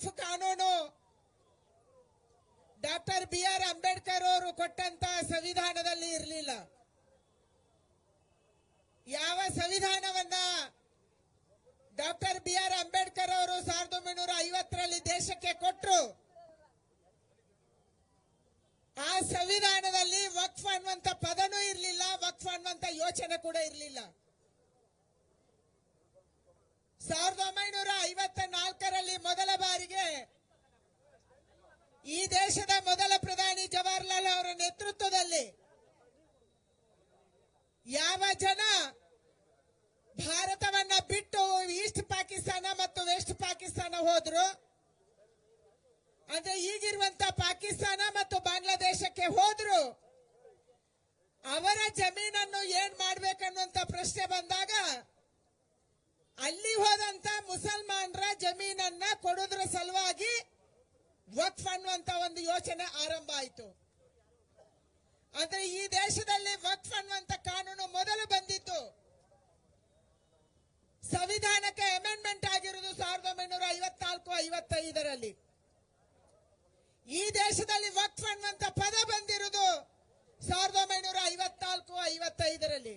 ವಕ್ಫ್ ಕಾನೂನು doctor B R Ambedkar ಅವರು ಕೊಟ್ಟಂತ ಸಂವಿಧಾನದಲ್ಲಿ ಇರಲಿಲ್ಲ. ಯಾವ ಸಂವಿಧಾನವನ್ನ ಡಾಕ್ಟರ್ ಬಿ ಆರ್ ಅಂಬೇಡ್ಕರ್ ಅವರು ಸಾವಿರದ ಒಂಬೈನೂರ ಐವತ್ತರಲ್ಲಿ ದೇಶಕ್ಕೆ ಕೊಟ್ಟರು ಆ ಸಂವಿಧಾನದಲ್ಲಿ ವಕ್ಫ್ ಅನ್ನುವಂತ ಪದನೂ ಇರಲಿಲ್ಲ, ವಕ್ಫ್ ಅನ್ನುವಂತ ಯೋಚನೆ ಕೂಡ ಇರಲಿಲ್ಲ. ಸಾವಿರದ ಒಂಬೈನೂರ ಐವತ್ತ ನಾಲ್ಕರಲ್ಲಿ ಮೊದಲ ಬಾರಿಗೆ ಈ ದೇಶದ ಮೊದಲ ಪ್ರಧಾನಿ ಜವಾಹರ್ಲಾಲ್ ಅವರ ನೇತೃತ್ವದಲ್ಲಿ ಯಾವ ಜನ ಭಾರತವನ್ನ ಬಿಟ್ಟು ಈಸ್ಟ್ ಪಾಕಿಸ್ತಾನ ಮತ್ತು ವೆಸ್ಟ್ ಪಾಕಿಸ್ತಾನ ಹೋದ್ರು? ಅಂದ್ರೆ ಈಗಿರುವಂತ ಪಾಕಿಸ್ತಾನ ಮತ್ತು ಬಾಂಗ್ಲಾದೇಶಕ್ಕೆ ಹೋದ್ರು. ಅವರ ಜಮೀನನ್ನು ಏನ್ ಮಾಡ್ಬೇಕನ್ನುವಂತ ಪ್ರಶ್ನೆ ಬಂದಾಗ ಅಲ್ಲಿ ಹೋದಂತ ಮುಸಲ್ಮಾನರ ಜಮೀನನ್ನ ಕೊಡೋದ್ರ ಸಲುವಾಗಿ ವಕ್ಫ್ ಅನ್ನುವಂತ ಒಂದು ಯೋಚನೆ ಆರಂಭ ಆಯಿತು. ಅಂದ್ರೆ ಈ ದೇಶದಲ್ಲಿ ವಕ್ಫ್ ಅನ್ನುವಂತ ಕಾನೂನು ಮೊದಲು ಬಂದಿತ್ತು. ಸಂವಿಧಾನಕ್ಕೆ ಅಮೆಂಡ್ಮೆಂಟ್ ಆಗಿರುವುದು ಸಾವಿರದ ಒಂಬೈನೂರ ಐವತ್ನಾಲ್ಕು, ಐವತ್ತೈದರಲ್ಲಿ ಈ ದೇಶದಲ್ಲಿ ವಕ್ಫ್ ಅನ್ನುವಂತ ಪದ ಬಂದಿರುವುದು ಸಾವಿರದ ಒಂಬೈನೂರ ಐವತ್ನಾಲ್ಕು ಐವತ್ತೈದರಲ್ಲಿ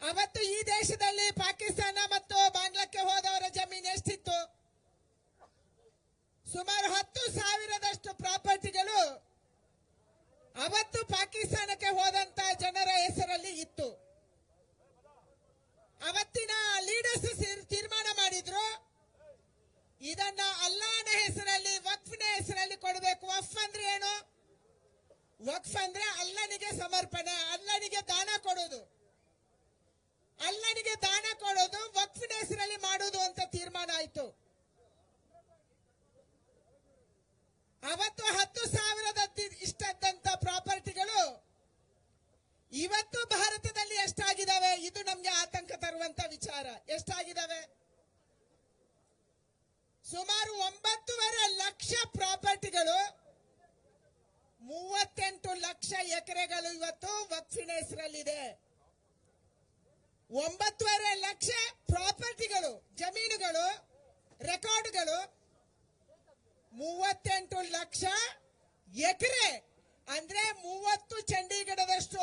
ಅವತ್ತು ಈ ದೇಶದಲ್ಲಿ ಪಾಕಿಸ್ತಾನ ಮತ್ತು ಬಾಂಗ್ಲಾಕ್ಕೆ ಹೋದವರ ಜಮೀನು ಎಷ್ಟಿತ್ತು ಸುಮಾರು ಹತ್ತು ಸಾವಿರದಷ್ಟು ಪ್ರಾಪರ್ಟಿಗಳು ಅವತ್ತು ಪಾಕಿಸ್ತಾನಕ್ಕೆ ಹೋದಂತ ಜನರ ಹೆಸರಲ್ಲಿ ಇತ್ತು ಅವತ್ತಿನ ಲೀಡರ್ಸ್ ತೀರ್ಮಾನ ಮಾಡಿದ್ರು ಇದನ್ನ ಅಲ್ಲಾನ ಹೆಸರಲ್ಲಿ ವಕ್ಫ್ನ ಹೆಸರಲ್ಲಿ ಕೊಡಬೇಕು ವಫ್ ಅಂದ್ರೆ ಏನು ವಕ್ಫ್ ಅಂದ್ರೆ ಅಲ್ಲನಿಗೆ ಸಮರ್ಪಣೆ ಅಲ್ಲನಿಗೆ ದಾನ ಕೊಡೋದು ಅಲ್ಲನಿಗೆ ದಾನ ಕೊಡೋದು ವಕ್ಫ್ನ ಹೆಸರಲ್ಲಿ ಮಾಡೋದು ಅಂತ ತೀರ್ಮಾನ ಆಯ್ತು ಅವತ್ತು ಹತ್ತು ಸಾವಿರದ ಇಷ್ಟದಂತ ಪ್ರಾಪರ್ಟಿಗಳು ಇವತ್ತು ಭಾರತದಲ್ಲಿ ಎಷ್ಟಾಗಿದಾವೆ ಇದು ನಮ್ಗೆ ಆತಂಕ ತರುವಂತ ವಿಚಾರ ಎಷ್ಟಾಗಿದಾವೆ ಸುಮಾರು ಒಂಬತ್ತೂವರೆ ಲಕ್ಷ ಪ್ರಾಪರ್ಟಿಗಳು ಮೂವತ್ತೆಂಟು ಲಕ್ಷ ಎಕರೆಗಳು ಇವತ್ತು ವಕ್ಫಿನ ಹೆಸರಲ್ಲಿದೆ ಒಂಬತ್ತುವರೆ ಲಕ್ಷ ಪ್ರಾಪರ್ಟಿಗಳು, ಜಮೀನುಗಳು, ರೆಕಾರ್ಡ್ಗಳು, ಮೂವತ್ತೆಂಟು ಲಕ್ಷ ಎಕರೆ, ಅಂದ್ರೆ ಮೂವತ್ತು ಚಂಡೀಗಢದಷ್ಟು.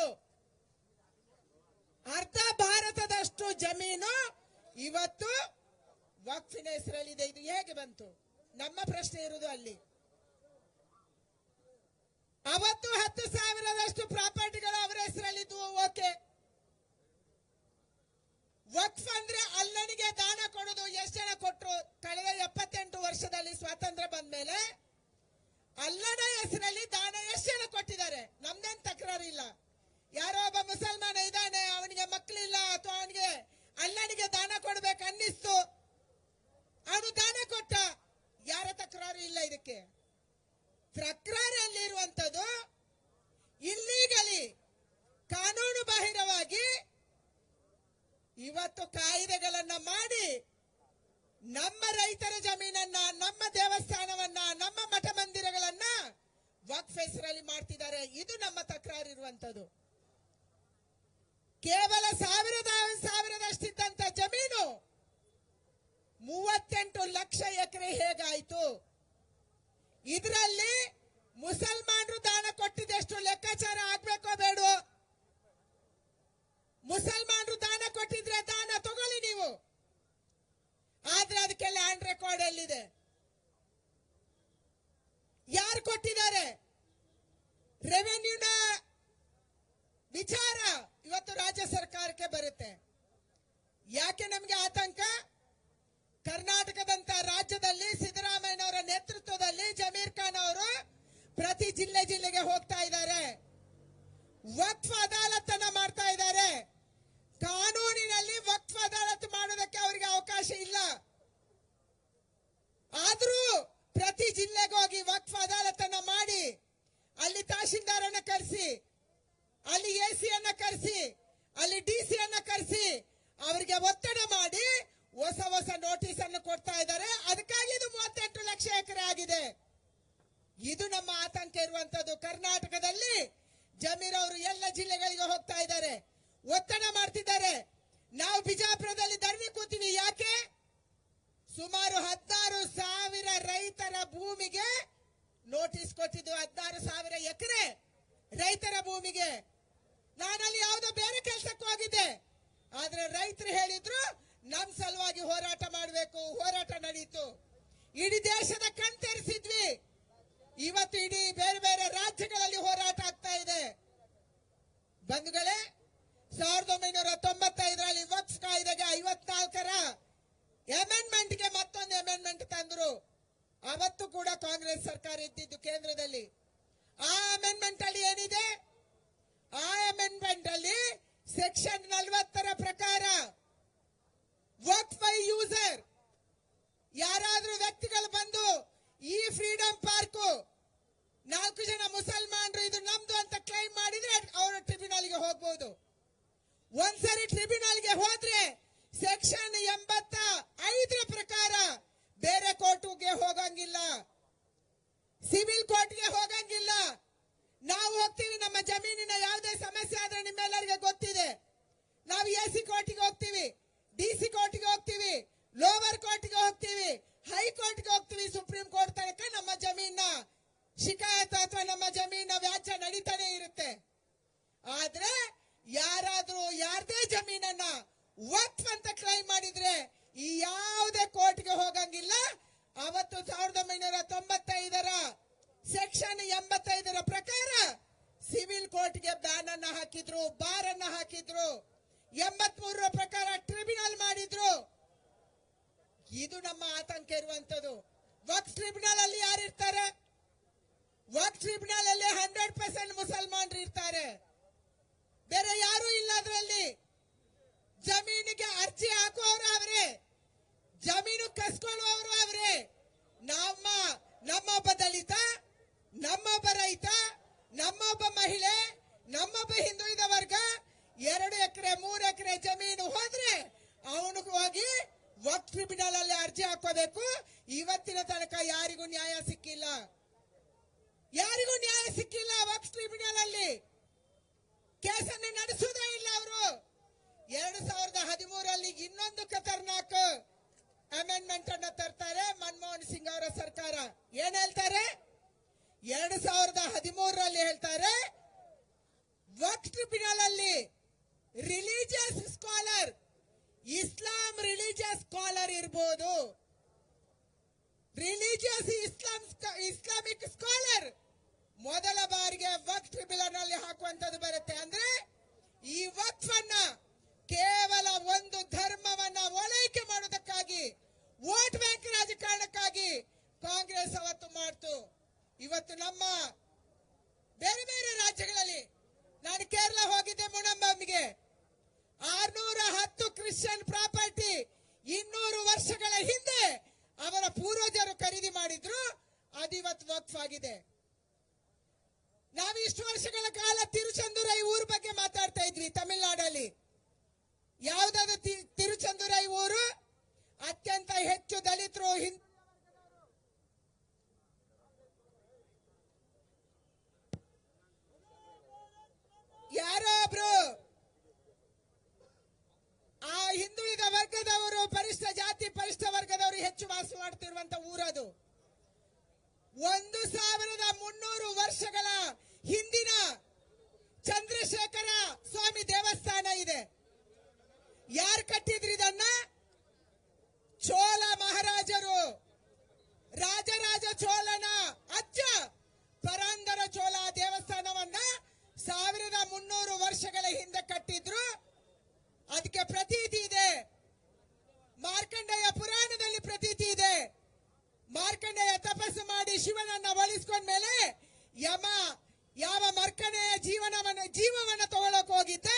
ಅರ್ಧ ಭಾರತದಷ್ಟು ಜಮೀನು ಇವತ್ತು ವಕ್ಫಿನ ಹೆಸರಲ್ಲಿದೆ ಇದು ಹೇಗೆ ಬಂತು? ನಮ್ಮ ಪ್ರಶ್ನೆ ಇರುವುದು ಅಲ್ಲಿ. ಅವತ್ತು ಹತ್ತು ಸಾವಿರದಷ್ಟು ಪ್ರಾಪರ್ಟಿಗಳು ಅವರ ಹೆಸರಲ್ಲಿದ್ದು ಓಕೆ ವಕ್ಫ್ ಅಂದ್ರೆ ಅಲ್ಲನಿಗೆ ದಾನ ಕೊಡೋದು ಎಷ್ಟು ಜನ ಕೊಟ್ರು ಕಳೆದ ಎಪ್ಪತ್ತೆಂಟು ವರ್ಷದಲ್ಲಿ ಸ್ವಾತಂತ್ರ್ಯ ಬಂದ್ಮೇಲೆ ಅಲ್ಲನ ಹೆಸರಲ್ಲಿ ದಾನ ಎಷ್ಟು ಜನ ಕೊಟ್ಟಿದ್ದಾರೆ ನಮ್ದೇನ್ ತಕರಾರು ಇಲ್ಲ ಯಾರೋ ಒಬ್ಬ ಮುಸಲ್ಮಾನ ಇದ್ದಾನೆ ಅವನಿಗೆ ಮಕ್ಕಳಿಲ್ಲ ಅಥವಾ ಅವನಿಗೆ ಅಲ್ಲನಿಗೆ ದಾನ ಕೊಡ್ಬೇಕು ಅನ್ನಿಸ್ತು ಅವನು ದಾನ ಕೊಟ್ಟ ಯಾರ ತಕರಾರು ಇಲ್ಲ ಇದಕ್ಕೆ ತಕರಾರಲ್ಲಿರುವಂತದ್ದು ಇಲ್ಲೀಗಲಿ ಕಾನೂನು ಬಾಹಿರವಾಗಿ ಇವತ್ತು ಕಾಯ್ದೆಗಳನ್ನ ಮಾಡಿ ನಮ್ಮ ರೈತರ ಜಮೀನನ್ನ, ನಮ್ಮ ದೇವಸ್ಥಾನವನ್ನ, ನಮ್ಮ ಮಠ ಮಂದಿರಗಳನ್ನ ವಕ್ಫ್ ಹೆಸರಲ್ಲಿ ಮಾಡ್ತಿದ್ದಾರೆ. ಇದು ನಮ್ಮ ತಕರಾರು ಇರುವಂತದ್ದು. ಕೇವಲ ಸಾವಿರದ ಸಾವಿರದಷ್ಟಿದ್ದಂತ ಜಮೀನು ಮೂವತ್ತೆಂಟು ಲಕ್ಷ ಎಕರೆ ಹೇಗಾಯ್ತು? ಇದರಲ್ಲಿ ಮುಸಲ್ಮಾನರು ದಾನ ಕೊಟ್ಟಿದ್ದೆಷ್ಟು ಲೆಕ್ಕಾಚಾರ ಆಗ್ಬೇಕೋ ಬೇಡವೋ? ಮುಸಲ್ಮಾನರು ದಾನ ಕೊಟ್ಟಿದ್ರೆ ದಾನ ತಗೊಳ್ಳಿ ನೀವು. ಆದ್ರೆ ಅದಕ್ಕೆ ಲ್ಯಾಂಡ್ ರೆಕಾರ್ಡ್ ಎಲ್ಲಿದೆ ಯಾರು ಕೊಟ್ಟಿದ್ದಾರೆ ರೆವೆನ್ಯೂನ ವಿಚಾರ ಇವತ್ತು ರಾಜ್ಯ ಸರ್ಕಾರಕ್ಕೆ ಬರುತ್ತೆ ಯಾಕೆ ನಮಗೆ ಆತಂಕ ಕರ್ನಾಟಕದಂತ ರಾಜ್ಯದಲ್ಲಿ ಸಿದ್ದರಾಮಯ್ಯನವರ ನೇತೃತ್ವದಲ್ಲಿ ಜಮೀರ್ ಖಾನ್ ಅವರು ಪ್ರತಿ ಜಿಲ್ಲೆ ಜಿಲ್ಲೆಗೆ ಹೋಗ್ತಾ ಇದ್ದಾರೆ ವಕ್ಫ್ ಅದಾಲತನ್ನ ಮಾಡ್ತಾ ಇದ್ದಾರೆ ಕಾನೂನಿನಲ್ಲಿ ವಕ್ಫ್ ಅದಾಲತ್ ಮಾಡೋದಕ್ಕೆ ಅವರಿಗೆ ಅವಕಾಶ ಇಲ್ಲ ಆದ್ರೂ ಪ್ರತಿ ಜಿಲ್ಲೆಗೆ ಹೋಗಿ ವಕ್ಫ್ ಅದಾಲತನ್ನ ಮಾಡಿ ಅಲ್ಲಿ ತಹಶೀಲ್ದಾರನ್ನ ಕರೆಸಿ ಅಲ್ಲಿ ಎ ಅನ್ನ ಕರೆಸಿ, ಅಲ್ಲಿ ಡಿ ಸಿ ಅನ್ನ ಕರೆಸಿ, ಅವರಿಗೆ ಒತ್ತಡ ಮಾಡಿ ಹೊಸ ಹೊಸ ನೋಟಿಸ್ ಅನ್ನು ಕೊಡ್ತಾ ಇದ್ದಾರೆ. ಅದಕ್ಕಾಗಿ ಇದು ಮೂವತ್ತೆಂಟು ಲಕ್ಷ ಎಕರೆ ಆಗಿದೆ. ಇದು ನಮ್ಮ ಆತಂಕ ಇರುವಂತದ್ದು. ಕರ್ನಾಟಕದಲ್ಲಿ ಜಮೀರ್ ಅವರು ಎಲ್ಲ ಜಿಲ್ಲೆಗಳಿಗೆ ಹೋಗ್ತಾ ಇದ್ದಾರೆ. ಒತ್ತಡ ಮಾಡ್ತಿದ್ದಾರೆ. ನಾವು ಬಿಜಾಪುರದಲ್ಲಿ ಧರಣಿ ಕೂತೀವಿ. ಯಾಕೆ? ಸುಮಾರು ಹದಿನಾರು ಸಾವಿರ ರೈತರ ಭೂಮಿಗೆ ನೋಟಿಸ್ ಕೊಟ್ಟಿದ್ದು ಹದಿನಾರು ಸಾವಿರ ಎಕರೆ ರೈತರ ಭೂಮಿಗೆ ನಾನಲ್ಲಿ ಯಾವುದೋ ಬೇರೆ ಕೆಲ್ಸಕ್ಕೆ ಹೋಗಿದ್ದೆ ಆದ್ರೆ ರೈತರು ಹೇಳಿದ್ರು, ನಮ್ ಸಲುವಾಗಿ ಹೋರಾಟ ಮಾಡಬೇಕು, ಹೋರಾಟ ನಡೀತು. ಇಡೀ ದೇಶದ ಕಣ್ತೆರೆಸಿದ್ವಿ ಇವತ್ತು ಇಡೀ ಬೇರೆ ಬೇರೆ ರಾಜ್ಯಗಳಲ್ಲಿ ಹೋರಾಟ ಆಗ್ತಾ ಇದೆ. ಬಂಧುಗಳೇ, ಸಾವಿರದ ಒಂಬೈನೂರ ತೊಂಬತ್ತೈದರಲ್ಲಿ ವಕ್ಸ್ ಕಾಯ್ದೆಗೆ ಐವತ್ನಾಲ್ಕರ ಅಮೆಂಡ್ಮೆಂಟ್ಗೆ ಮತ್ತೊಂದು ಅಮೆಂಡ್ಮೆಂಟ್ ತಂದ್ರು. ಅವತ್ತು ಕೂಡ ಕಾಂಗ್ರೆಸ್ ಸರ್ಕಾರ ಇದ್ದಿದ್ದು ಕೇಂದ್ರದಲ್ಲಿ. ಆ ಅಮೆಂಡ್ಮೆಂಟ್ ಅಲ್ಲಿ ಏನಿದೆ? ಆ ಅಮೆಂಡ್ಮೆಂಟ್ ಅಲ್ಲಿ ಸೆಕ್ಷನ್ ನಲವತ್ತರ ಪ್ರಕಾರ ಸವತ್ತು ಮಾಡ್ತು ಇವತ್ತು ನಮ್ಮ ಬೇರೆ ಬೇರೆ ರಾಜ್ಯಗಳಲ್ಲಿ ನಾನು ಕೇರಳ ಹೋಗಿದ್ದೆ ಮುಣಂಬಾಮಿಗೆ ಆರ್ನೂರ ಹತ್ತು ಕ್ರಿಶ್ಚಿಯನ್ ಪ್ರಾಪರ್ಟಿ ಇನ್ನೂರು ವರ್ಷಗಳ ಹಿಂದೆ ಅವರ ಪೂರ್ವಜರು ಖರೀದಿ ಮಾಡಿದ್ರು. ಅದಿವತ್ತು ವಕ್ಫ್ ಆಗಿದೆ ನಾವು ಇಷ್ಟು ವರ್ಷಗಳ ಕಾಲ ತಿರುಚಂದುರೈ ಊರು ಬಗ್ಗೆ ಮಾತಾಡ್ತಾ ಇದ್ವಿ ತಮಿಳುನಾಡಲ್ಲಿ. ಯಾವ್ದಾದ್ರು ತಿರುಚಂದುರೈ ಊರು ಅತ್ಯಂತ ಹೆಚ್ಚು ದಲಿತರು ಹಿಂ ಯಾರೋ ಒಬ್ರು ಆ ಹಿಂದುಳಿದ ವರ್ಗದವರು ಪರಿಷ್ಠ ಜಾತಿ ಪರಿಷ್ಠ ವರ್ಗದವರು ಹೆಚ್ಚು ವಾಸ ಮಾಡ್ತಿರುವಂತ ಊರದು. ಒಂದು ಸಾವಿರದ ಮುನ್ನೂರು ವರ್ಷಗಳ ಹಿಂದಿನ ಚಂದ್ರಶೇಖರ ಸ್ವಾಮಿ ದೇವಸ್ಥಾನ ಇದೆ. ಯಾರು ಕಟ್ಟಿದ್ರಿ ಇದನ್ನ? ಚೋಳ ಮಹಾರಾಜರು. ರಾಜರಾಜ ಚೋಳನ ಅಜ್ಜ. ಪರಾಂದರ ಚೋಳ ದೇವಸ್ಥಾನವನ್ನ ಸಾವಿರದ ಮುನ್ನೂರು ವರ್ಷಗಳ ಹಿಂದೆ ಕಟ್ಟಿದ್ರು ಅದಕ್ಕೆ ಪ್ರತೀತಿ ಇದೆ ಮಾರ್ಕಂಡೇಯ ಪುರಾಣದಲ್ಲಿ ಪ್ರತೀತಿ ಇದೆ ಮಾರ್ಕಂಡೇಯ ತಪಸ್ಸು ಮಾಡಿ ಶಿವನನ್ನ ಒಲಿಸ್ಕೊಂಡ್ಮೇಲೆ ಯಮ ಯಾವ ಮಾರ್ಕಂಡೇಯ ಜೀವನವನ್ನ ಜೀವವನ್ನ ತಗೊಳಕ್ ಹೋಗಿದ್ದ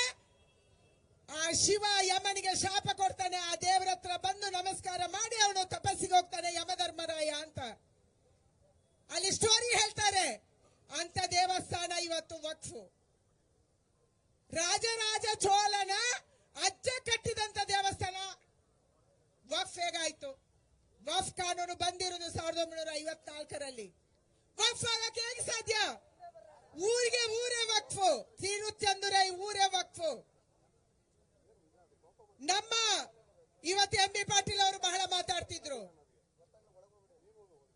ಆ ಶಿವ ಯಮನಿಗೆ ಶಾಪ ಕೊಡ್ತಾನೆ ಆ ದೇವರ ಹತ್ರ ಬಂದು ನಮಸ್ಕಾರ ಮಾಡಿ ಅವನು ತಪಸ್ಸಿಗೆ ಹೋಗ್ತಾನೆ ಯಮಧರ್ಮರಾಯ ಅಂತ ಅಲ್ಲಿ ಸ್ಟೋರಿ ಹೇಳ್ತಾರೆ ಅಂತ ದೇವಸ್ಥಾನ ಇವತ್ತು ವಕ್ಫು ರಾಜರಾಜ ಚೋಳನ ಅಜ್ಜ ಕಟ್ಟಿದಂತ ದೇವಸ್ಥಾನ ವಫ್ ಹೇಗಾಯ್ತು ವಫ್ ಕಾನೂನು ಬಂದಿರೋದು ಸಾವಿರದ ಒಂಬೈನೂರ ಐವತ್ನಾಲ್ಕರಲ್ಲಿ. ವಕ್ಫ್ ಆಗಕ್ಕೆ ಹೇಗೆ ಸಾಧ್ಯ? ಊರಿಗೆ ಊರೇ ವಕ್ಫು. ತಿರುಚಂದುರೈ ಊರೇ ವಕ್ಫು. ನಮ್ಮ ಇವತ್ತು ಎಂ ಬಿ ಪಾಟೀಲ್ ಅವರು ಬಹಳ ಮಾತಾಡ್ತಿದ್ರು.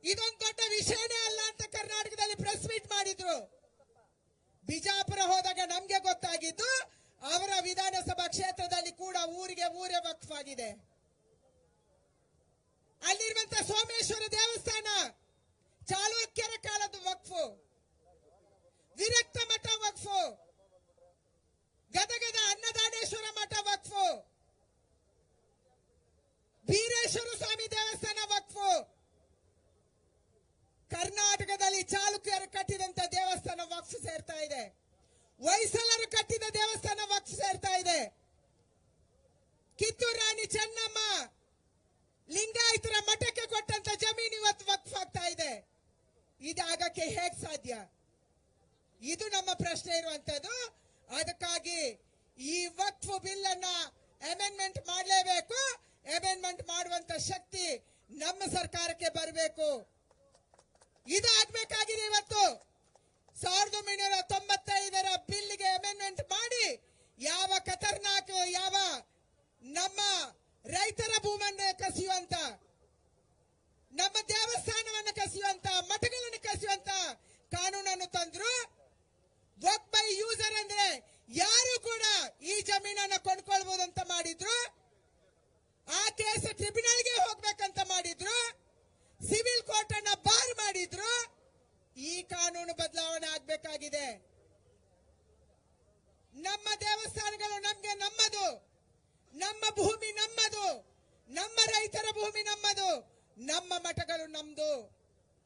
ಇದೊಂದು ದೊಡ್ಡ ವಿಷಯನೇ ಅಲ್ಲ ಅಂತ ಕರ್ನಾಟಕದಲ್ಲಿ ಪ್ರೆಸ್ ಮೀಟ್ ಮಾಡಿದ್ರು. ಬಿಜಾಪುರ ಹೋದಾಗ ನಮ್ಗೆ ಗೊತ್ತಾಗಿದ್ದು, ಅವರ ವಿಧಾನಸಭಾ ಕ್ಷೇತ್ರದಲ್ಲಿ ಕೂಡ ಊರಿಗೆ ಊರೇ ವಕ್ಫ್ ಆಗಿದೆ. ಅಲ್ಲಿರುವಂತ ಸೋಮೇಶ್ವರ ದೇವಸ್ಥಾನ ಚಾಲುಕ್ಯರ ಕಾಲದ ವಕ್ಫು ವಿರಕ್ತ ಮಠ ವಕ್ಫು ಗದಗದ ಅನ್ನದಾನೇಶ್ವರ ಮಠ ವಕ್ಫು ಬೀರೇಶ್ವರ ಸ್ವಾಮಿ ದೇವಸ್ಥಾನ ವಕ್ಫು ಕರ್ನಾಟಕದಲ್ಲಿ ಚಾಲುಕ್ಯರು ಕಟ್ಟಿದಂತ ದೇವಸ್ಥಾನ ವಕ್ಫ್ ಸೇರ್ತಾ ಇದೆ ಹೊಯ್ಸಳರು ಕಟ್ಟಿದ ದೇವಸ್ಥಾನ ವಕ್ಫ್ ಸೇರ್ತಾ ಇದೆ ಕಿತ್ತೂರು ರಾಣಿ ಚೆನ್ನಮ್ಮ ಲಿಂಗಾಯತರ ಮಠಕ್ಕೆ ಕೊಟ್ಟಂತ ಜಮೀನು ಇವತ್ತು ವಕ್ಫ್ ಆಗ್ತಾ ಇದೆ ಇದಾಗಕ್ಕೆ ಹೇಗ್ ಸಾಧ್ಯ ಇದು ನಮ್ಮ ಪ್ರಶ್ನೆ ಇರುವಂತದ್ದು. ಅದಕ್ಕಾಗಿ ಈ ವಕ್ಫ್ ಬಿಲ್ ಅನ್ನ ಅಮೆಂಡ್ಮೆಂಟ್ ಮಾಡಲೇಬೇಕು. ಅಮೆಂಡ್ಮೆಂಟ್ ಮಾಡುವಂತ ಶಕ್ತಿ ನಮ್ಮ ಸರ್ಕಾರಕ್ಕೆ ಬರಬೇಕು. ಇದಾಗಬೇಕಾಗಿದೆ ಇವತ್ತು. ಸಾವಿರದ ಒಂಬೈನೂರ ತೊಂಬತ್ತೈದರ ಬಿಲ್ಗೆ ಅಮೆಂಡ್ಮೆಂಟ್ ಮಾಡಿ ಯಾವ ಖತರ್ನಾಕ್, ಯಾವ ನಮ್ಮ ರೈತರ ಭೂಮನ್ನ ಕಸಿಯುವಂತ, ನಮ್ಮ ದೇವಸ್ಥಾನವನ್ನು ಕಸಿಯುವಂತ, ಮಠಗಳನ್ನು ಕಸಿಯುವಂತ ಕಾನೂನನ್ನು ತಂದ್ರು. ವರ್ಕ್ ಬೈ ಯೂಸರ್ ಅಂದ್ರೆ ಯಾರು ಕೂಡ ಈ ಜಮೀನನ್ನ ಕೊಂಡ್ಕೊಳ್ಬಹುದು ಅಂತ ಮಾಡಿದ್ರು ಆ ಕೇಸ್ ಟ್ರಿಬ್ಯುನಲ್ಗೆ ಹೋಗ್ಬೇಕಂತ ಮಾಡಿದ್ರು ಸಿವಿಲ್ ಕೋರ್ಟ್ ಅನ್ನ ಬಾರ್ ಮಾಡಿದ್ರು ಈ ಕಾನೂನು ಬದಲಾವಣೆ ಆಗ್ಬೇಕಾಗಿದೆ ನಮ್ಮ ದೇವಸ್ಥಾನಗಳು ನಮ್ಗೆ ನಮ್ಮದು ನಮ್ಮ ಭೂಮಿ ನಮ್ಮದು ನಮ್ಮ ರೈತರ ಭೂಮಿ ನಮ್ಮದು ನಮ್ಮ ಮಠಗಳು ನಮ್ದು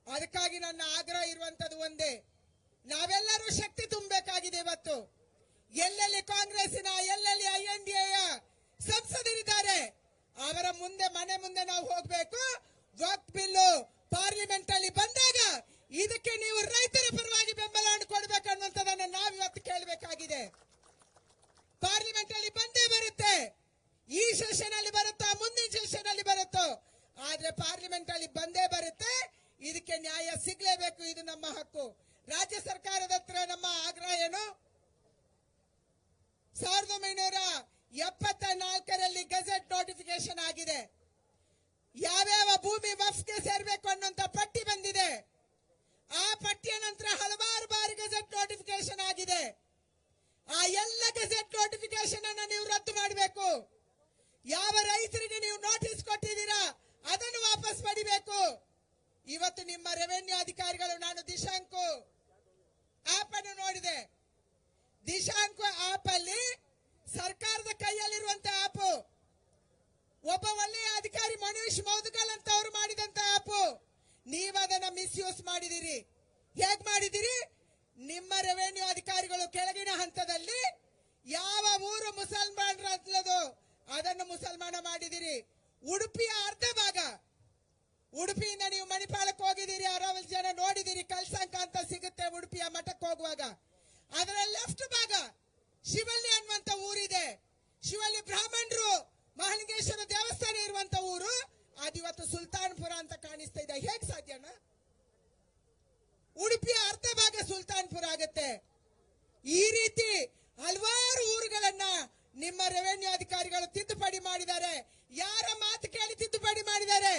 ಅದಕ್ಕಾಗಿ ನನ್ನ ಆಗ್ರಹ ಇರುವಂತದ್ದು ಒಂದೇ ನಾವೆಲ್ಲರೂ ಶಕ್ತಿ ತುಂಬಬೇಕಾಗಿದೆ ಇವತ್ತು ಎಲ್ಲೆಲ್ಲಿ ಕಾಂಗ್ರೆಸ್ಸಿನ ಎಲ್ಲೆಲ್ಲಿ ಐ ಎನ್ ಡಿ ಎಯ ಸಂಸದರಿದ್ದಾರೆ ಅವರ ಮುಂದೆ ಮನೆ ಮುಂದೆ ನಾವು ಹೋಗ್ಬೇಕು ವಕ್ ಬಿಲ್ಲು ಪಾರ್ಲಿಮೆಂಟ್ ಅಲ್ಲಿ ಬಂದಾಗ ಇದಕ್ಕೆ ನೀವು ರೈತರ ಪರವಾಗಿ ಬೆಂಬಲ ಕೊಡ್ಬೇಕು ಅನ್ನುವಂಥದ್ದನ್ನ ನಾವು ಇವತ್ತು ಕೇಳಬೇಕಾಗಿದೆ ಪಾರ್ಲಿಮೆಂಟ್ ಅಲ್ಲಿ ಬಂದೇ ಬರುತ್ತೆ ಈ ಸೆಷನ್ ಅಲ್ಲಿ ಬರುತ್ತಾ ಮುಂದಿನ ಸೆಷನ್ ಅಲ್ಲಿ ಬರುತ್ತೋ ಆದ್ರೆ ಪಾರ್ಲಿಮೆಂಟ್ ಅಲ್ಲಿ ಬಂದೇ ಬರುತ್ತೆ ಇದಕ್ಕೆ ನ್ಯಾಯ ಸಿಗ್ಲೇಬೇಕು ಇದು ನಮ್ಮ ಹಕ್ಕು ರಾಜ್ಯ ಸರ್ಕಾರದ ಹತ್ರ ನಮ್ಮ ಆಗ್ರಹ ಏನು ಸಾವಿರದ ಒಂಬೈನೂರ ಎಪ್ಪತ್ತ ನಾಲ್ಕರಲ್ಲಿ ಗೆಜೆಟ್ ನೋಟಿಫಿಕೇಶನ್ ಆಗಿದೆ ಯಾವ್ಯಾವ ಭೂಮಿ ವಫ್ಗೆ ಸೇರ್ಬೇಕು ಅನ್ನುವಂತ ಪಟ್ಟಿ ಬಂದಿದೆ ಆ ಪಟ್ಟಿಯ ನಂತರ ಹಲವಾರು ಬಾರಿ ಗೆಜೆಟ್ ನೋಟಿಫಿಕೇಶನ್ ಆಗಿದೆ. ಆ ಎಲ್ಲ ಗೆಜೆಟ್ ನೋಟಿಫಿಕೇಶನ್ ಅನ್ನ ನೀವು ರದ್ದು ಮಾಡಬೇಕು. ಯಾವ ರೈತರಿಗೆ ನೀವು ನೋಟಿಸ್ ಕೊಟ್ಟಿದ್ದೀರಾ, ಅದನ್ನು ವಾಪಸ್ ಪಡಿಬೇಕು. ಇವತ್ತು ನಿಮ್ಮ ರೆವೆನ್ಯೂ ಅಧಿಕಾರಿಗಳು ನಾನು ದಿಶಾಂಕು ಆಪ್ ಅನ್ನು ನೋಡಿದೆ. ದಿಶಾಂಕು ಆಪ್ ಅಲ್ಲಿ ಸರ್ಕಾರದ ಕೈಯಲ್ಲಿರುವಂತ ಆಪ್ ಒಬ್ಬ ಒಳ್ಳೆಯ ಅಧಿಕಾರಿ ಮನೀಶ್ ಮೌದ್ಗಲ್ ಅಂತ ಅವರು ಮಾಡಿದಂತ ಆಪ್ ನೀವು ಅದನ್ನ ಮಿಸ್ಯೂಸ್ ಮಾಡಿದಿರಿ ಹೇಗ್ ಮಾಡಿದಿರಿ ನಿಮ್ಮ ರೆವೆನ್ಯೂ ಅಧಿಕಾರಿಗಳು ಕೆಳಗಿನ ಹಂತದಲ್ಲಿ ಯಾವ ಊರು ಮುಸಲ್ಮಾನರಲ್ಲದು ಅದನ್ನು ಮುಸಲ್ಮಾನ ಮಾಡಿದಿರಿ ಉಡುಪಿಯ ಅರ್ಧ ಭಾಗ. ಉಡುಪಿಯಿಂದ ನೀವು ಮಣಿಪಾಲಕ್ಕೆ ಹೋಗಿದ್ದೀರಿ, ಅರವಲ್ ಜನ ನೋಡಿದಿರಿ ಕಲ್ಸಂಕ ಅಂತ ಸಿಗುತ್ತೆ ಉಡುಪಿಯ ಮಠಕ್ಕೆ ಹೋಗುವಾಗ. ಅದರ ಲೆಫ್ಟ್ ಭಾಗ ಶಿವಲ್ಲಿ ಅನ್ನುವಂತ ಊರಿದೆ. ಶಿವಲ್ಲಿ ಬ್ರಾಹ್ಮಣರು ಮಹಲಿಂಗೇಶ್ವರ ದೇವಸ್ಥಾನ ಇರುವಂತ ಊರು. ಅದಿವತ್ತು ಸುಲ್ತಾನ್ಪುರ ಅಂತ ಕಾಣಿಸ್ತಾ ಇದೆ ಹೇಗ್ ಸಾಧ್ಯನಾ ಉಡುಪಿಯ ಅರ್ಧ ಭಾಗ ಸುಲ್ತಾನ್ಪುರ ಆಗತ್ತೆ ಈ ರೀತಿ ಹಲವಾರು ಊರುಗಳನ್ನ ನಿಮ್ಮ ರೆವೆನ್ಯೂ ಅಧಿಕಾರಿಗಳು ತಿದ್ದುಪಡಿ ಮಾಡಿದ್ದಾರೆ. ಯಾರ ಮಾತು ಕೇಳಿ ತಿದ್ದುಪಡಿ ಮಾಡಿದ್ದಾರೆ?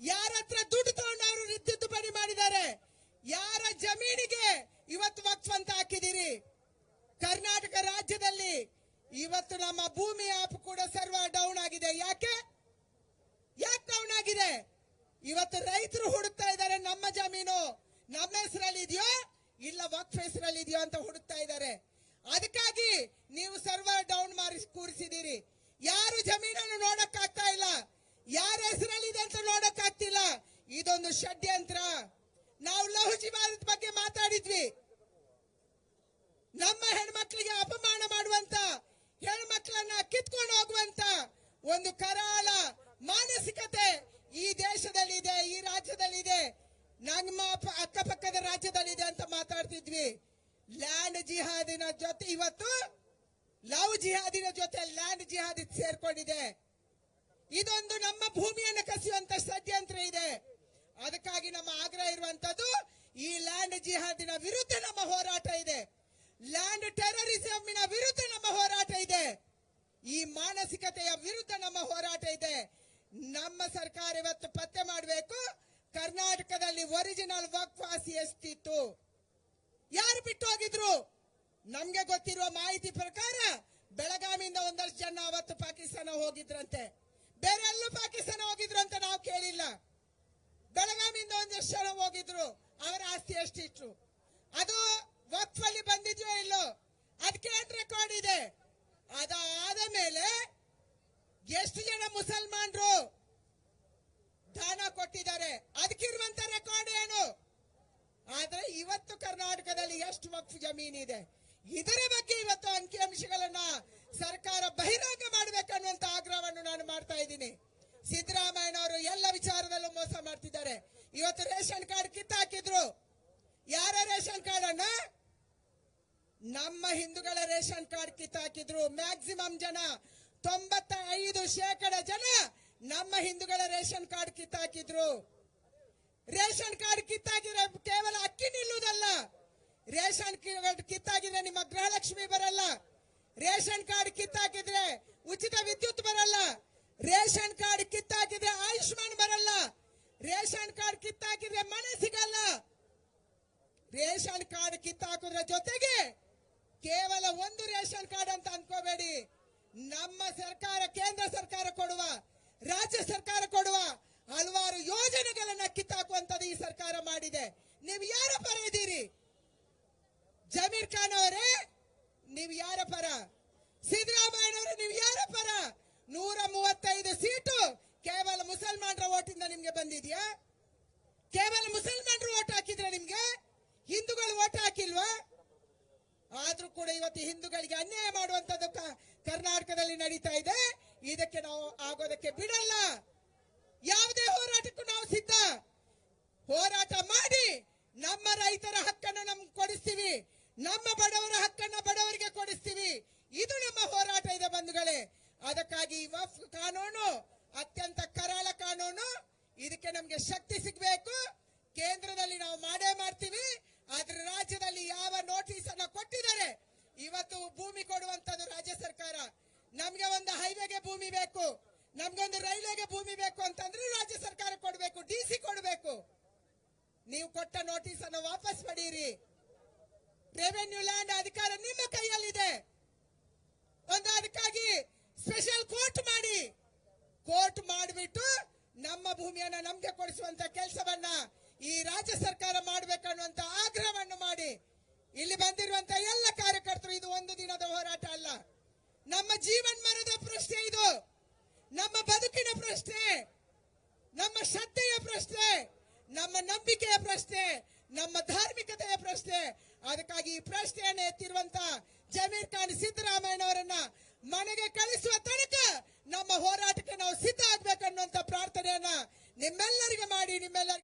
ಯಾರ ಹತ್ರ ದುಡ್ಡು ತಗೊಂಡವರು ತಿದ್ದುಪಡಿ ಮಾಡಿದ್ದಾರೆ? ಯಾರ ಜಮೀನಿಗೆ ಇವತ್ತು ವಕ್ಫ್ ಅಂತ ಹಾಕಿದಿರಿ ಕರ್ನಾಟಕ ರಾಜ್ಯದಲ್ಲಿ ಇವತ್ತು ನಮ್ಮ ಭೂಮಿ ಆಪ್ ಕೂಡ ಸರ್ವ ಡೌನ್ ಆಗಿದೆ. ಯಾಕೆ? ಯಾಕೆ ಡೌನ್ ಆಗಿದೆ? ಇವತ್ತು ರೈತರು ಹುಡುಕ್ತಾ ಇದ್ದಾರೆ ನಮ್ಮ ಜಮೀನು. ನಮ್ಮ ಹೆಸರಲ್ಲಿ ಇದೆಯೋ? ಇಲ್ಲ ವಕ್ಫ್ನಲ್ಲಿ ಇದೆಯೋ ಅಂತ ಹುಡುಕ್ತಾ ಇದ್ದಾರೆ. ಅದಕ್ಕಾಗಿ ನೀವು ಸರ್ವರ್ ಡೌನ್ ಮಾಡಿ ಕೂರಿಸಿದೀರಿ ಯಾರು ಜಮೀನನ್ನು ನೋಡಕ್ ಆಗ್ತಾ ಇಲ್ಲ? ಯಾರ ಹೆಸರಲ್ಲಿದೆ ಅಂತ ನೋಡಕ್ ಆಗ್ತಿಲ್ಲ ಇದೊಂದು ಷಡ್ಯಂತ್ರ. ನಾವು ಲಹುಜಿ ಭಾರತ್ ಬಗ್ಗೆ ಮಾತಾಡಿದ್ವಿ. ನಮ್ಮ ಹೆಣ್ಮಕ್ಳಿಗೆ ಅಪಮಾನ ಮಾಡುವಂತ, ಹೆಣ್ಮಕ್ಳನ್ನ ಕಿತ್ಕೊಂಡು ಹೋಗುವಂತ ಒಂದು ಕರಾಳ ಮಾನಸಿಕತೆ ಈ ದೇಶದಲ್ಲಿದೆ, ಈ ರಾಜ್ಯದಲ್ಲಿದೆ. ನಮ್ಮ ಅಕ್ಕಪಕ್ಕದ ರಾಜ್ಯದಲ್ಲಿದೆ ಅಂತ ಮಾತಾಡ್ತಿದ್ವಿ. ಲ್ಯಾಂಡ್ ಜಿಹಾದಿನ ಜೊತೆ ಇವತ್ತು ಲವ್ ಜಿಹಾದಿನ ಜೊತೆ ಲ್ಯಾಂಡ್ ಜಿಹಾದಿ ಸೇರ್ಕೊಂಡಿದೆ. ಇದೊಂದು ನಮ್ಮ ಭೂಮಿಯನ್ನು ಕಸಿಯುವಂತ ಷಡ್ಯಂತ್ರ ಇದೆ. ಅದಕ್ಕಾಗಿ ನಮ್ಮ ಆಗ್ರಹ ಇರುವಂತದ್ದು ಈ ಲ್ಯಾಂಡ್ ಜಿಹಾದಿನ ವಿರುದ್ಧ ನಮ್ಮ ಹೋರಾಟ ಇದೆ. ಲ್ಯಾಂಡ್ ಟೆರರಿಸಂನ ವಿರುದ್ಧ ನಮ್ಮ ಹೋರಾಟ ಇದೆ. ಈ ಮಾನಸಿಕತೆಯ ವಿರುದ್ಧ ನಮ್ಮ ಹೋರಾಟ ಇದೆ. ನಮ್ಮ ಸರ್ಕಾರ ಇವತ್ತು ಪತ್ತೆ ಮಾಡಬೇಕು. ಕರ್ನಾಟಕದ ಒರಿಜಿನಲ್ ವಕ್ಫ್ ಆಸ್ತಿ ಎಷ್ಟಿತ್ತು? ಯಾರು ಬಿಟ್ಟು ಹೋಗಿದ್ರು? ನಮ್ಗೆ ಗೊತ್ತಿರುವ ಮಾಹಿತಿ ಪ್ರಕಾರ ಬೆಳಗಾವಿಯಿಂದ ಒಂದಷ್ಟು ಜನ ಅವತ್ತು ಪಾಕಿಸ್ತಾನ ಹೋಗಿದ್ರಂತೆ. ಬೇರೆ ಎಲ್ಲೂ ಪಾಕಿಸ್ತಾನ ಹೋಗಿದ್ರು ಅಂತ ನಾವು ಕೇಳಿಲ್ಲ. ಬೆಳಗಾವಿಯಿಂದ ಒಂದಷ್ಟು ಜನ ಹೋಗಿದ್ರು. ಅವರ ಆಸ್ತಿ ಎಷ್ಟಿತ್ತು? ಅದು ವಕ್ಫಲ್ಲಿ ಬಂದಿದ್ಯೋ ಇಲ್ಲೋ? ಅದಕ್ಕೆ ರೆಕಾರ್ಡ್ ಇದೆ. ಅದಾದ ಮೇಲೆ ಎಷ್ಟು ಜನ ಮುಸಲ್ಮಾನರು ದಾನ ಕೊಟ್ಟಿದ್ದಾರೆ ಅದಕ್ಕಿರುವಂತ ರೆಕಾರ್ಡ್ ಏನು ಆದ್ರೆ ಇವತ್ತು ಕರ್ನಾಟಕದಲ್ಲಿ ಎಷ್ಟು ವಕ್ಫ್ ಜಮೀನಿದೆ ಇದರ ಬಗ್ಗೆ ಇವತ್ತು ಅಂಕಿಅಂಶಗಳನ್ನ ಸರ್ಕಾರ ಬಹಿರಂಗ ಮಾಡಬೇಕನ್ನುವಂತ ಆಗ್ರಹವನ್ನು ನಾನು ಮಾಡ್ತಾ ಇದ್ದೀನಿ ಸಿದ್ದರಾಮಯ್ಯನವರು ಎಲ್ಲ ವಿಚಾರದಲ್ಲೂ ಮೋಸ ಮಾಡ್ತಿದ್ದಾರೆ ಇವತ್ತು ರೇಷನ್ ಕಾರ್ಡ್ ಕಿತ್ತಾಕಿದ್ರು ಯಾರ ರೇಷನ್ ಕಾರ್ಡ್ ಅನ್ನ ನಮ್ಮ ಹಿಂದೂಗಳ ರೇಷನ್ ಕಾರ್ಡ್ ಕಿತ್ತಾಕಿದ್ರು ಮ್ಯಾಕ್ಸಿಮಮ್ ಜನ ತೊಂಬತ್ತ ಐದು ಶೇಕಡ ಜನ ನಮ್ಮ ಹಿಂದೂಗಳ ರೇಷನ್ ಕಾರ್ಡ್ ಕಿತ್ತಾಕಿದ್ರು. ರೇಷನ್ ಕಾರ್ಡ್ ಕಿತ್ತಾಕಿದ್ರೆ ಕೇವಲ ಅಕ್ಕಿ ನಿಲ್ಲುವುದಲ್ಲ. ರೇಷನ್ ಕಾರ್ಡ್ ಕಿತ್ತಾಗಿದ್ರೆ ನಿಮ್ಮ ಗೃಹಲಕ್ಷ್ಮಿ ಬರಲ್ಲ. ರೇಷನ್ ಕಾರ್ಡ್ ಕಿತ್ತಾಕಿದ್ರೆ ಉಚಿತ ವಿದ್ಯುತ್ ಬರಲ್ಲ. ರೇಷನ್ ಕಾರ್ಡ್ ಕಿತ್ತಾಕಿದ್ರೆ ಆಯುಷ್ಮಾನ್ ಬರಲ್ಲ. ರೇಷನ್ ಕಾರ್ಡ್ ಕಿತ್ತಾಕಿದ್ರೆ ಮನೆ ಸಿಗಲ್ಲ. ರೇಷನ್ ಕಾರ್ಡ್ ಕಿತ್ತಾಕುದ್ರ ಜೊತೆಗೆ ಕೇವಲ ಒಂದು ರೇಷನ್ ಕಾರ್ಡ್ ಅಂತ ಅನ್ಕೋಬೇಡಿ. ನಮ್ಮ ಸರ್ಕಾರ, ಕೇಂದ್ರ ಸರ್ಕಾರ ಕೊಡುವ, ರಾಜ್ಯ ಸರ್ಕಾರ ಕೊಡುವ ಹಲವಾರು ಯೋಜನೆಗಳನ್ನ ಕಿತ್ತಾಕುವಂತದ್ದು ಈ ಸರ್ಕಾರ ಮಾಡಿದೆ. ನೀವು ಯಾರ ಪರ ಇದ್ದೀರಿ? ಜಮೀರ್ ಖಾನ್ ಅವರೇ? ನೀವು ಯಾರ ಪರ? ಸಿದ್ದರಾಮಯ್ಯನವರು ನೀವು ಯಾರ ಪರ? ನೂರ ಮೂವತ್ತೈದು ಸೀಟು ಕೇವಲ ಮುಸಲ್ಮಾನರ ಓಟಿಂದ ನಿಮ್ಗೆ ಬಂದಿದ್ಯಾ? ಕೇವಲ ಮುಸಲ್ಮಾನರು ಓಟ್ ಹಾಕಿದ್ರೆ ನಿಮ್ಗೆ? ಹಿಂದೂಗಳು ಓಟ್ ಹಾಕಿಲ್ವಾ? ಆದ್ರೂ ಕೂಡ ಇವತ್ತು ಹಿಂದೂಗಳಿಗೆ ಅನ್ಯಾಯ ಮಾಡುವಂತದ್ದು ಕರ್ನಾಟಕದಲ್ಲಿ ನಡೀತಾ ಇದೆ. ಇದಕ್ಕೆ ನಾವು ಆಗೋದಕ್ಕೆ ಬಿಡಲ್ಲ. ಯಾವುದೇ ಹೋರಾಟಕ್ಕೂ ನಾವು ಸಿದ್ಧ. ಹೋರಾಟ ಮಾಡಿ ನಮ್ಮ ರೈತರ ಹಕ್ಕನ್ನು ನಮ್ಗೆ ಕೊಡಿಸ್ತೀವಿ. ನಮ್ಮ ಬಡವರ ಹಕ್ಕನ್ನ ಬಡವರಿಗೆ ಕೊಡಿಸ್ತೀವಿ. ಇದು ನಮ್ಮ ಹೋರಾಟ ಇದೆ ಬಂಧುಗಳೇ. ಅದಕ್ಕಾಗಿ ವಫ್ ಕಾನೂನು, ಅತ್ಯಂತ ಕರಾಳ ಕಾನೂನು, ಇದಕ್ಕೆ ನಮ್ಗೆ ಶಕ್ತಿ ಸಿಗ್ಬೇಕು. ಕೇಂದ್ರದಲ್ಲಿ ನಾವು ಮಾಡೇ ಮಾಡ್ತೀವಿ. ಆದ್ರೆ ರಾಜ್ಯದಲ್ಲಿ ಯಾವ ನೋಟಿಸ್ ಅನ್ನ ಕೊಟ್ಟಿದ್ದಾರೆ? ಇವತ್ತು ಭೂಮಿ ಕೊಡುವಂತದ್ದು ರಾಜ್ಯ ಸರ್ಕಾರ. ನಮ್ಗೆ ಒಂದು ಹೈವೇಗೆ ಭೂಮಿ ಬೇಕು. ನಮ್ಗೊಂದು ರೈಲ್ವೆಗೆ ಭೂಮಿ ಬೇಕು ಅಂತಂದ್ರೆ ರಾಜ್ಯ ಸರ್ಕಾರ ಕೊಡಬೇಕು, ಡಿ ಸಿ ಕೊಡಬೇಕು. ನೀವು ಕೊಟ್ಟ ನೋಟಿಸ್ ಅನ್ನು ವಾಪಸ್ ಪಡೀರಿ. ರೆವೆನ್ಯೂ ಲ್ಯಾಂಡ್ ಅಧಿಕಾರ ನಿಮ್ಮ ಕೈಯಲ್ಲಿದೆ. ಒಂದು ಅದಕ್ಕಾಗಿ ಸ್ಪೆಷಲ್ ಕೋರ್ಟ್ ಮಾಡಿ. ಕೋರ್ಟ್ ಮಾಡಿಬಿಟ್ಟು ನಮ್ಮ ಭೂಮಿಯನ್ನ ನಮ್ಗೆ ಕೊಡಿಸುವಂತ ಕೆಲಸವನ್ನ ಈ ರಾಜ್ಯ ಸರ್ಕಾರ ಮಾಡ್ಬೇಕನ್ನುವಂತ ಆಗ್ರಹವನ್ನು ಮಾಡಿ. ಇಲ್ಲಿ ಬಂದಿರುವಂತ ಎಲ್ಲ ಕಾರ್ಯಕರ್ತರು, ಇದು ಒಂದು ದಿನದ ಹೋರಾಟ ಅಲ್ಲ. ನಮ್ಮ ಜೀವನ್ ಮರದ ಪ್ರಶ್ನೆ ಇದು. ನಮ್ಮ ಬದುಕಿನ ಪ್ರಶ್ನೆ, ನಮ್ಮ ಶ್ರದ್ಧೆಯ ಪ್ರಶ್ನೆ, ನಮ್ಮ ನಂಬಿಕೆಯ ಪ್ರಶ್ನೆ, ನಮ್ಮ ಧಾರ್ಮಿಕತೆಯ ಪ್ರಶ್ನೆ. ಅದಕ್ಕಾಗಿ ಈ ಪ್ರಶ್ನೆಯನ್ನು ಎತ್ತಿರುವಂತ ಜಮೀರ್ ಖಾನ್ ಸಿದ್ದರಾಮಯ್ಯನವರನ್ನ ಮನೆಗೆ ಕಳಿಸುವ ತನಕ ನಮ್ಮ ಹೋರಾಟಕ್ಕೆ ನಾವು ಸಿದ್ಧ ಆಗ್ಬೇಕನ್ನುವಂತ ಪ್ರಾರ್ಥನೆಯನ್ನ ನಿಮ್ಮೆಲ್ಲರಿಗೆ ಮಾಡಿ, ನಿಮ್ಮೆಲ್ಲರಿಗೆ